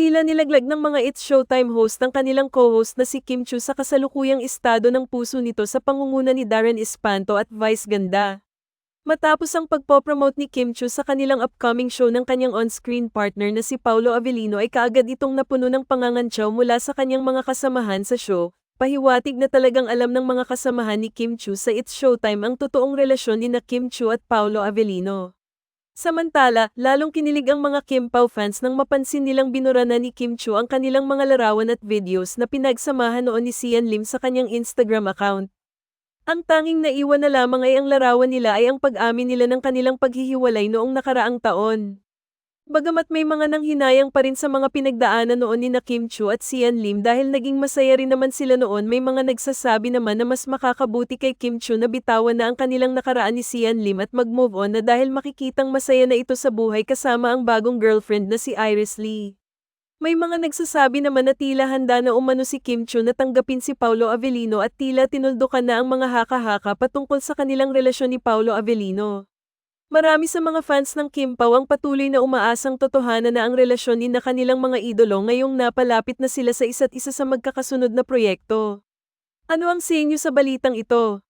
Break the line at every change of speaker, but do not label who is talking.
Tila nilaglag ng mga It's Showtime host ang kanilang co-host na si Kim Chu sa kasalukuyang estado ng puso nito sa pangunguna ni Darren Espanto at Vice Ganda. Matapos ang pagpopromote ni Kim Chu sa kanilang upcoming show ng kanyang on-screen partner na si Paulo Avellino ay kaagad itong napuno ng pangangantyaw mula sa kanyang mga kasamahan sa show, pahiwatig na talagang alam ng mga kasamahan ni Kim Chu sa It's Showtime ang totoong relasyon ni na Kim Chu at Paulo Avellino. Samantala, lalong kinilig ang mga Kim Pao fans nang mapansin nilang binura na ni Kim Chu ang kanilang mga larawan at videos na pinagsamahan noon ni Sian Lim sa kanyang Instagram account. Ang tanging naiwan na lamang ay ang larawan nila ay ang pag-amin nila ng kanilang paghihiwalay noong nakaraang taon. Bagamat may mga nanghinayang pa rin sa mga pinagdaanan noon ni na Kim Chu at Sian Lim dahil naging masaya rin naman sila noon may mga nagsasabi naman na mas makakabuti kay Kim Chu na bitawan na ang kanilang nakaraan ni Sian Lim at mag-move on na dahil makikitang masaya na ito sa buhay kasama ang bagong girlfriend na si Iris Lee. May mga nagsasabi naman na tila handa na umano si Kim Chu na tanggapin si Paulo Avellino at tila tinuldukan na ang mga haka-haka patungkol sa kanilang relasyon ni Paulo Avellino. Marami sa mga fans ng Kim Pao ang patuloy na umaasang totohanan na ang relasyon ni na kanilang mga idolo ngayong napalapit na sila sa isa't isa sa magkakasunod na proyekto. Ano ang sa inyo sa balitang ito?